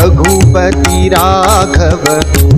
Raghupati Raghav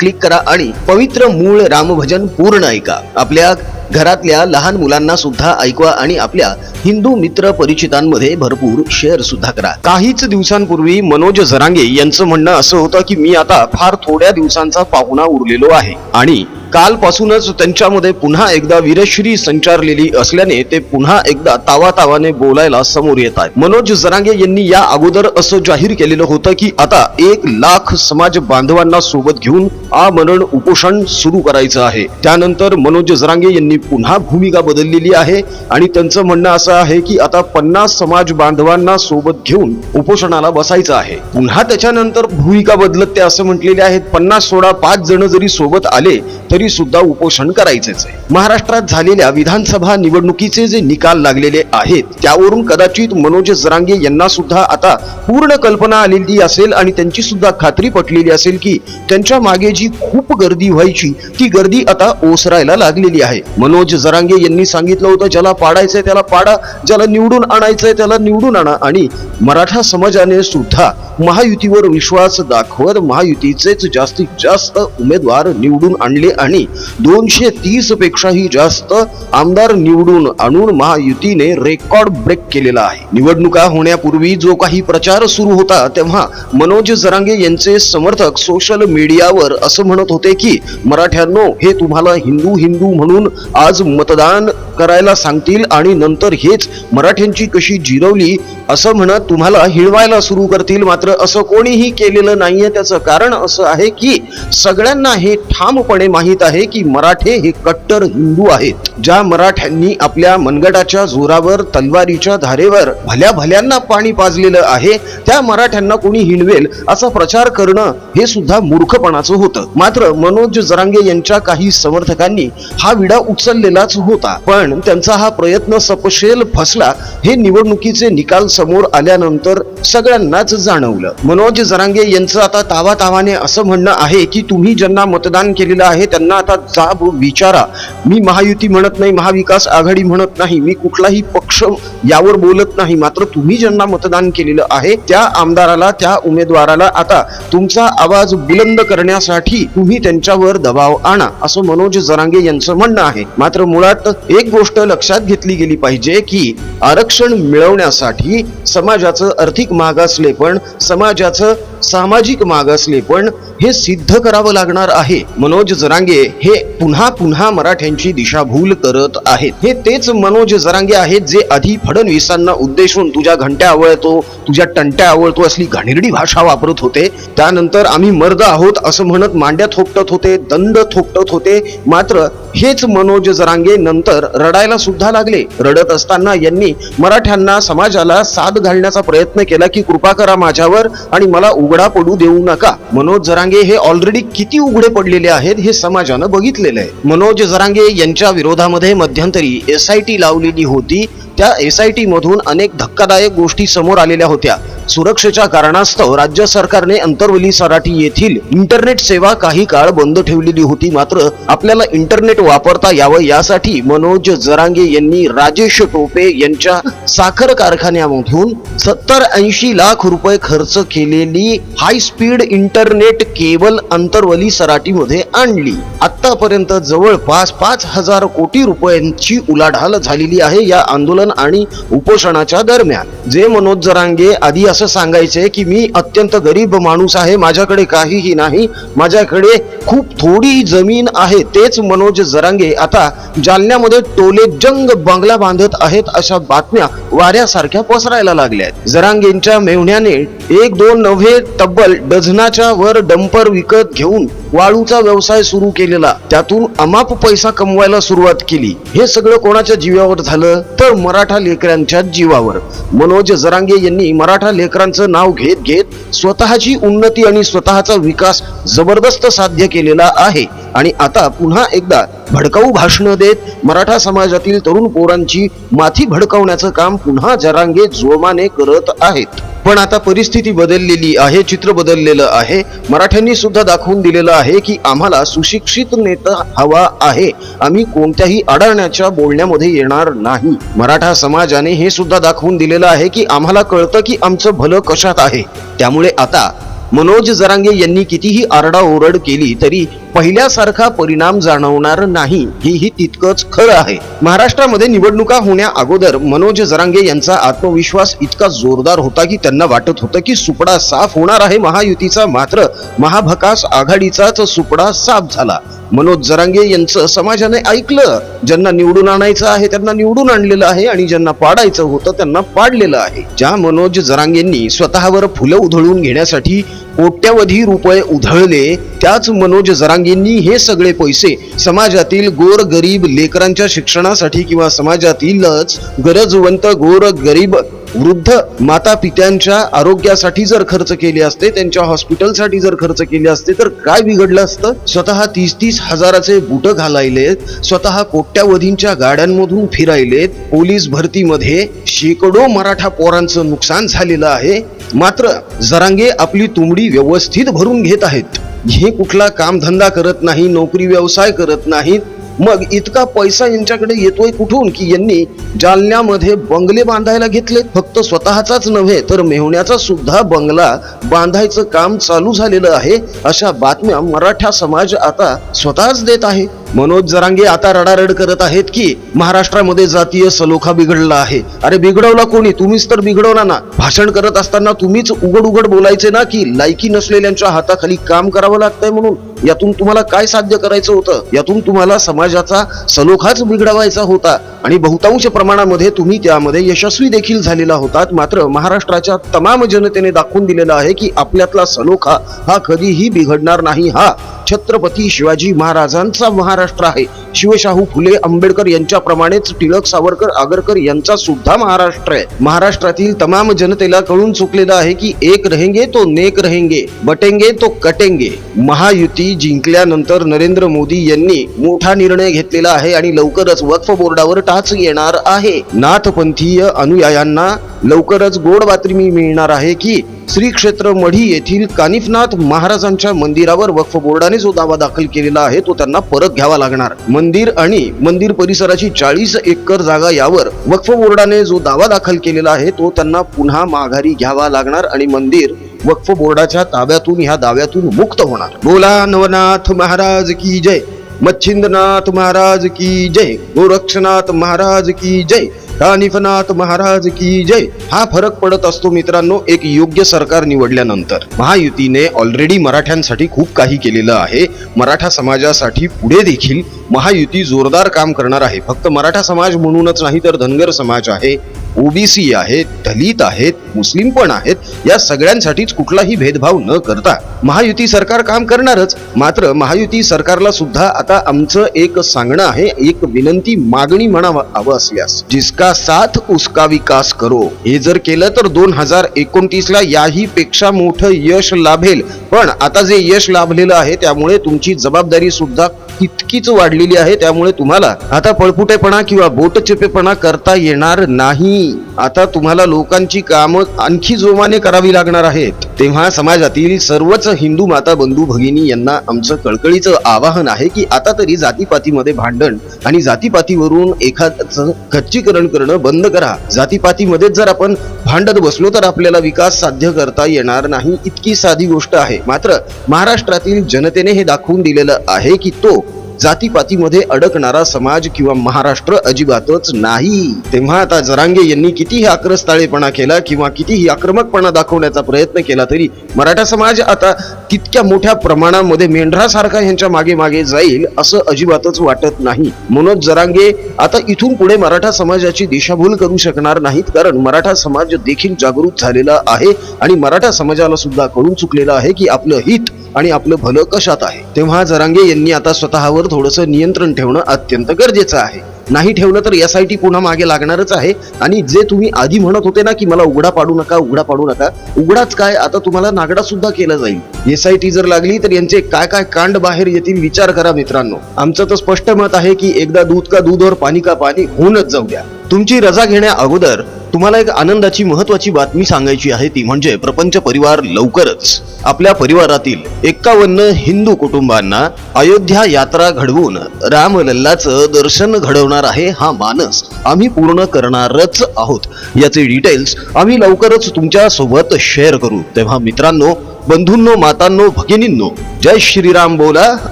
click करा आणि पवित्र मूळ रामभजन पूर्ण ऐका. आपल्या घरातल्या लहान मुलांना सुद्धा ऐकवा आणि आपल्या हिंदू मित्र परिचितांमध्ये भरपूर शेअर सुद्धा करा. काहीच दिवसांपूर्वी मनोज जरांगे यांचं म्हणणं असं होतं की मी आता फार थोड्या दिवसांचा पाहुणा उरलेलो आहे. आणि कालपासूनच त्यांच्यामध्ये पुन्हा एकदा वीरश्री संचारलेली असल्याने ते पुन्हा एकदा तावातावाने बोलायला समोर येत आहेत. मनोज जरांगे यांनी या अगोदर असं जाहीर केलेलं होतं की आता एक लाख समाज बांधवांना सोबत घेऊन आमरण उपोषण सुरू करायचं आहे. त्यानंतर मनोज जरांगे यांनी पुन्हा भूमिका बदललेली आहे आणि त्यांचं म्हणणं असं आहे की आता पन्नास समाज बांधवांना सोबत घेऊन उपोषणाला बसायचं आहे. पुन्हा त्याच्यानंतर भूमिका बदलत ते असं म्हटलेले आहेत पन्नास सोळा पाच जण जरी सोबत आले तरी सुद्धा उपोषण करायचेच आहे. महाराष्ट्रात झालेल्या विधानसभा निवडणुकीचे जे निकाल लागलेले आहेत त्यावरून कदाचित मनोज जरांगे यांना सुद्धा आता पूर्ण कल्पना आलेली असेल आणि त्यांची सुद्धा खात्री पटलेली असेल की त्यांच्या मागे जी खूप गर्दी व्हायची ती गर्दी आता ओसरायला लागलेली आहे. मनोज जरांगे यांनी सांगितलं होतं ज्याला पाडायचंय त्याला पाडा ज्याला निवडून आणायचंय त्याला निवडून आणा आणि मराठा समाजाने सुद्धा महायुतीवर विश्वास दाखवत महायुतीचेच जास्तीत जास्त उमेदवार निवडून आणले आणि दोनशे तीस पेक्षाही जास्त आमदार निवडून आणून महायुतीने रेकॉर्ड ब्रेक केलेला आहे. निवडणुका होण्यापूर्वी जो काही प्रचार सुरू होता तेव्हा मनोज जरांगे यांचे समर्थक सोशल मीडियावर असं म्हणत होते की मराठ्यांनो हे तुम्हाला हिंदू हिंदू म्हणून आज मतदान करायला सांगतील आणि नंतर हेच मराठ्यांची कशी जिरवली असं म्हणत तुम्हाला हिळवायला सुरू करतील. मात्र असं कोणीही केलेलं नाहीये. त्याचं कारण असं आहे की सगळ्यांना हे ठामपणे माहीत आहे की मराठे हे कट्टर हिंदू आहेत. ज्या मराठ्यांनी आपल्या मनगटाच्या जोरावर तलवारीच्या धारेवर भल्या भल्यांना पाणी पाजलेलं आहे त्या मराठ्यांना कोणी हिणवेल असा प्रचार करणं हे सुद्धा मूर्खपणाचं होतं. मात्र मनोज जरांगे यांच्या काही समर्थकांनी हा विडा उचललेलाच होता. पण त्यांचा हा प्रयत्न सपशेल फसला हे निवडणुकीचे निकाल समोर आल्यानंतर सगळ्यांनाच जाणवलं. मनोज जरांगे यांचं आता तावातावाने असं म्हणणं आहे की तुम्ही ज्यांना मतदान केलेलं आहे त्यांना आता जाब विचारा. मी महायुती म्हणत नाही महाविकास आघाडी म्हणत नाही. मी कुठलाही पक्ष यावर बोलत नाही. मात्र तुम्ही ज्यांना मतदान केलेलं आहे त्या आमदाराला त्या उमेदवाराला आता तुमचा आवाज बुलंद करण्यासाठी तुम्ही त्यांच्यावर दबाव आणा असं मनोज जरांगे यांचं म्हणणं आहे. मात्र मुळात एक गोष्ट लक्षात घेतली गेली पाहिजे की आरक्षण मिळवण्यासाठी समाजाचं आर्थिक मागासलेपण समाजाचं सामाजिक मागासले पण हे सिद्ध करावं लागणार आहे. मनोज जरांगे हे पुन्हा पुन्हा मराठ्यांची दिशाभूल करत आहेत. हे तेच मनोज जरांगे आहेत जे आधी फडणवीसांना उद्देशून तुझ्या घंट्या आवळतो तुझ्या टंट्या आवळतो असली घाणेरडी भाषा वापरत होते. त्यानंतर आम्ही मर्द आहोत असं म्हणत मांड्या थोपटत होते दंड थोपटत होते. मात्र हेच मनोज जरांगे नंतर रडायला सुद्धा लागले. रडत असताना यांनी मराठ्यांना समाजाला साथ घालण्याचा प्रयत्न केला की कृपा करा माझ्यावर आणि मला उघडा पडू देऊ नका. मनोज जरांगे हे ऑलरेडी किती उघडे पडलेले आहेत हे समाजानं बघितलेलं आहे. मनोज जरांगे यांच्या विरोधामध्ये मध्यंतरी एस आय टी लावलेली होती. त्या एस आय टीमधून अनेक धक्कादायक गोष्टी समोर आलेल्या होत्या. सुरक्षेच्या कारणास्तव राज्य सरकारने अंतरवली सराठी येथील इंटरनेट सेवा काही काळ बंद ठेवलेली होती. मात्र आपल्याला इंटरनेट वापरता यावं यासाठी मनोज जरांगे यांनी राजेश टोपे यांच्या साखर कारखान्यामधून सत्तर ऐंशी लाख रुपये खर्च केलेली high speed internet cable Antarwali सराटीमध्ये आणली. आतापर्यंत जवळपास पाच हजार कोटी रुपयांची उलाढाल झालेली आहे. या आंदोलन आंदोलन आणि उपोषणाच्या दरम्यान. जे मनोज जरांगे आधी असं सांगायचे की मी अत्यंत गरीब माणूस आहे माझ्याकडे काहीही नाही माझ्याकडे खूप थोडी जमीन आहे. तेच मनोज जरांगे आता जालन्यामध्ये टोले जंग बंगला बांधत आहेत अशा बातम्या वाऱ्यासारख्या पसरायला लागल्या आहेत जरांगेंच्या मेव्हण्याने एक दोन नव्हे तब्बल डझनाच्या वर डंपर विकत घेऊन वाळूचा व्यवसाय सुरू केलेला. त्यातून अमाप पैसा कमवायला सुरुवात केली. हे सगळं कोणाच्या जीवावर झालं? तर मराठा लेकरांच्या जीवावर. मनोज जरांगे यांनी मराठा लेकरांचं नाव घेत घेत स्वतःची उन्नती आणि स्वतःचा विकास जबरदस्त साध्य केलेला आहे. आणि आता पुन्हा एकदा भडकाऊ भाषणं देत मराठा समाजातील तरुण पोरांची माथी भडकावण्याचं काम पुन्हा जरांगे जोमाने करत आहेत. पण आता परिस्थिती बदललेली आहे चित्र बदललेलं आहे. मराठ्यांनी सुद्धा दाखवून दिलेलं आहे की आम्हाला सुशिक्षित नेता हवा आहे. आम्ही कोणत्याही अडाण्याच्या बोलण्यामध्ये येणार नाही. मराठा समाजाने हे सुद्धा दाखवून दिलेलं आहे की आम्हाला कळतं की आमचं भलं कशात आहे. त्यामुळे आता मनोज जरांगे यांनी कितीही आरडाओरड केली तरी पहिल्यासारखा परिणाम जाणवणार नाही. हेही तितकंच खरं आहे. महाराष्ट्रामध्ये निवडणुका होण्या अगोदर मनोज जरांगे यांचा आत्मविश्वास इतका जोरदार होता की त्यांना वाटत होतं की सुपडा साफ होणार आहे. महायुतीचा मात्र महाभकास आघाडीचाच सुपडा साफ झाला. मनोज जरांगे यांचं समाजाने ऐकलं. ज्यांना निवडून आणायचं आहे त्यांना निवडून आणलेलं आहे आणि ज्यांना पाडायचं होतं त्यांना पाडलेलं आहे. ज्या मनोज जरांगेंनी स्वतःवर फुलं उधळून घेण्यासाठी कोट्यवधी रुपये उधळले त्याच मनोज जरांगेंनी हे सगळे पैसे समाजातील गोर गरीब लेकरांच्या शिक्षणासाठी किंवा समाजातीलच गरजवंत गोर गरीब वृद्ध माता पित्यांच्या आरोग्यासाठी जर खर्च केले असते त्यांच्या हॉस्पिटलसाठी जर खर्च केले असते तर काय बिघडलं असतं? स्वतः तीस तीस हजाराचे बुट घालायलेत स्वतः कोट्यावधींच्या गाड्यांमधून फिरायलेत पोलीस भरतीमध्ये शेकडो मराठा पोरांचं नुकसान झालेलं आहे. मात्र जरांगे आपली तुंबडी व्यवस्थित भरून घेत आहेत. हे कुठला कामधंदा करत नाही नोकरी व्यवसाय करत नाहीत. मग इतका पैसा यांच्याकडे येतोय कुठून की यांनी जालन्यामध्ये बंगले बांधायला घेतले फक्त स्वतःचाच नव्हे तर मेहुण्याचा सुद्धा बंगला बांधायचं काम चालू झालेलं आहे अशा बातम्या मराठा समाज आता स्वतःच देत आहे. मनोज जरांगे आता रडारड करत आहेत की महाराष्ट्रामध्ये जातीय सलोखा बिघडला आहे. अरे बिघडवला कोणी? तुम्हीच तर बिघडवला ना. भाषण करत असताना तुम्हीच उघड उघड बोलायचे ना की लायकी नसलेल्यांच्या हाताखाली काम करावं लागतंय म्हणून. यातून तुम्हाला काय साध्य करायचं होतं? यातून तुम्हाला समाजाचा सलोखाच बिघडवायचा होता आणि बहुतांश प्रमाणामध्ये तुम्ही त्यामध्ये यशस्वी देखील झालेला होतात. मात्र महाराष्ट्राच्या तमाम जनतेने दाखवून दिलेला आहे की आपल्यातला सलोखा हा कधीही बिघडणार नाही. हा छत्रपती शिवाजी महाराजांचा महाराष्ट्र आहे. शिवशाहू फुले आंबेडकर यांच्याप्रमाणेच टिळक सावरकर आगरकर यांचा सुद्धा महाराष्ट्र आहे. महाराष्ट्रातील तमाम जनतेला कळून चुकलेलं आहे की एक रहेंगे तो नेक रहेंगे बटेंगे तो कटेंगे. महायुती जिंकल्यानंतर नरेंद्र मोदी यांनी मोठा निर्णय घेतलेला आहे आणि लवकरच वक्फ बोर्डावर टाच येणार आहे. नाथपंथीय अनुयायांना लवकरच गोड बातमी मिळणार आहे की श्री क्षेत्र मढी येथील कानिफनाथ महाराजांच्या मंदिरावर वक्फ बोर्डाने जो दावा दाखल केलेला आहे तो त्यांना परत घ्यावा लागणार. मंदिर आणि मंदिर परिसराची चाळीस एकर जागा यावर वक्फ बोर्डाने जो दावा दाखल केलेला आहे तो त्यांना पुन्हा माघारी घ्यावा लागणार आणि मंदिर वक्फ बोर्डाच्या ताब्यातून ह्या दाव्यातून मुक्त होणार. बोला नवनाथ महाराज की जय. मच्छिंद्रनाथ महाराज की जय. गोरक्षनाथ महाराज की जय. रानिफनाथ महाराज की जय. हा फरक पडत असतो मित्रांनो एक योग्य सरकार निवडल्यानंतर. महायुतीने ऑलरेडी मराठ्यांसाठी खूप काही केलेलं आहे. मराठा समाजासाठी पुढे देखील महायुती जोरदार काम करणार आहे. फक्त मराठा समाज म्हणूनच नाही तर धनगर समाज आहे. ओबीसी आहेत दलित आहेत मुस्लिम पण आहेत या सगळ्यांसाठीच कुठलाही भेदभाव न करता महायुती सरकार काम करणारच. मात्र महायुती सरकारला सुद्धा आता आमचं एक सांगणं आहे एक विनंती मागणी म्हणावं हवं असल्यास जिसका साथ उसका विकास करो. हे जर केलं तर दोन हजार एकोणतीस ला याही पेक्षा मोठं यश लाभेल. पण आता जे यश लाभलेलं आहे त्यामुळे तुमची जबाबदारी सुद्धा तितकीच वाढलेली आहे त्यामुळे तुम्हाला आता पळपुटेपणा किंवा बोटचेपेपणा करता येणार नाही. आता तुम्हाला लोकांची कामं आणखी जोमाने करावी लागणार आहेत. तेव्हा समाजातील सर्वच हिंदू माता बंधू भगिनी यांना आमचं कळकळीचं आवाहन आहे की आता तरी जातीपातीमध्ये भांडण आणि जातीपातीवरून एखाद्याचं खच्चीकरण करणं बंद करा. जातीपातीमध्ये जर आपण भांडत बसलो तर आपल्याला विकास साध्य करता येणार नाही इतकी साधी गोष्ट आहे. मात्र महाराष्ट्रातील जनतेने हे दाखवून दिलेलं आहे की तो जातीपातीमध्ये अडकणारा समाज किंवा महाराष्ट्र अजिबातच नाही. तेव्हा आता जरांगे यांनी कितीही आक्रस्ताळेपणा केला किंवा कितीही आक्रमकपणा दाखवण्याचा प्रयत्न केला तरी मराठा समाज आता तितक्या मोठ्या प्रमाणामध्ये मेंढरासारखा यांच्या मागे मागे जाईल असं अजिबातच वाटत नाही. मनोज जरांगे आता इथून पुढे मराठा समाजाची दिशाभूल करू शकणार नाहीत कारण मराठा समाज देखील जागृत झालेला आहे आणि मराठा समाजाला सुद्धा कळून चुकलेलं आहे की आपलं हित आणि आपलं भलं कशात आहे? तेव्हा जरांगे यांनी आता स्वतःवर थोडंसं नियंत्रण ठेवणं अत्यंत गरजेचं आहे. नाही ठेवलं तर एस आय टी पुन्हा मागे लागणारच आहे. आणि जे तुम्ही आधी म्हणत होते ना की मला उघडा पाडू नका उघडा पाडू नका उघडाच काय? आता तुम्हाला नागडा सुद्धा केला जाईल. एस आय टी जर लागली तर यांचे काय काय कांड बाहेर येतील विचार करा मित्रांनो. आमचं तर स्पष्ट मत आहे की एकदा दूध का दूध और पाणी का पाणी होऊनच जाऊ द्या. तुमची रजा घेण्या अगोदर तुम्हाला एक आनंदाची महत्वाची बातमी सांगायची आहे ती म्हणजे प्रपंच परिवार लवकरच. आपल्या परिवारातील एक्कावन्न हिंदू कुटुंबांना अयोध्या यात्रा घडवून रामलल्लाचं दर्शन घडवणार आहे हा मानस. आम्ही पूर्ण करणारच आहोत. याचे डिटेल्स आम्ही लवकरच तुमच्यासोबत शेअर करू. तेव्हा मित्रांनो बंधूंनो मातांनो भगिनींनो जय श्रीराम बोला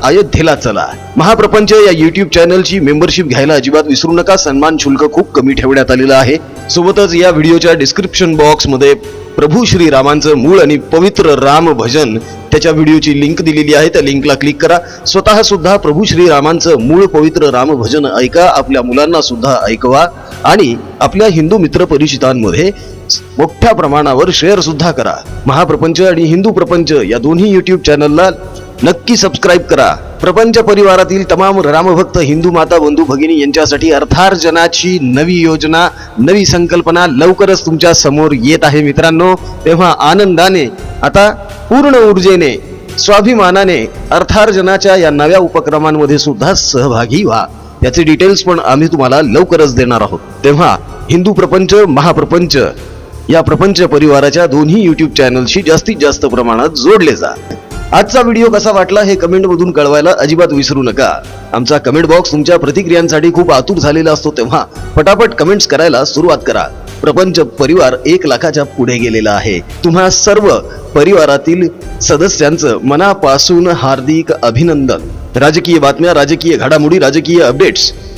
अयोध्येला चला. महाप्रपंच या युट्यूब चॅनलची मेंबरशिप घ्यायला अजिबात विसरू नका. सन्मान शुल्क खूप कमी ठेवण्यात आलेलं आहे. सोबतच या व्हिडिओच्या डिस्क्रिप्शन बॉक्समध्ये प्रभू श्री रामांचं मूळ आणि पवित्र राम भजन त्याच्या व्हिडिओची लिंक दिलेली आहे. त्या लिंकला क्लिक करा. स्वतः सुद्धा प्रभू श्री रामांचं मूळ पवित्र राम भजन ऐका. आपल्या मुलांना सुद्धा ऐकवा. आणि आपल्या हिंदू मित्र परिचितांमध्ये मोठ्या प्रमाणावर शेअर सुद्धा करा. महाप्रपंच आणि हिंदू प्रपंच या दोन्ही युट्यूब चॅनलला नक्की सबस्क्राईब करा. प्रपंच परिवारातील तमाम रामभक्त हिंदू माता बंधू भगिनी यांच्यासाठी अर्थार्जनाची नवी योजना नवी संकल्पना लवकरच तुमच्यासमोर येत आहे मित्रांनो. तेव्हा आनंदाने आता पूर्ण ऊर्जेने स्वाभिमानाने अर्थार्जनाच्या या नव्या उपक्रमांमध्ये सुद्धा सहभागी व्हा. याचे डिटेल्स पण आम्ही तुम्हाला लवकरच देणार आहोत. तेव्हा हिंदू प्रपंच महाप्रपंच या प्रपंच परिवाराच्या दोन्ही यूट्यूब चॅनलशी जास्तीत जास्त प्रमाणात जोडले जा. आजचा व्हिडिओ कसा वाटला हे कमेंट मधून कळवायला अजिबात विसरू नका. आमचा कमेंट बॉक्स तुमच्या प्रतिक्रियांसाठी खूप आतुर झालेला असतो तेव्हा पटापट कमेंट्स करायला सुरुवात करा. प्रपंच परिवार एक लाखाच्या पुढे गेलेला आहे. तुम्हा सर्व परिवारातील सदस्यांचं मनापासून हार्दिक अभिनंदन. राजकीय बातम्या राजकीय घडामोडी राजकीय अपडेट्स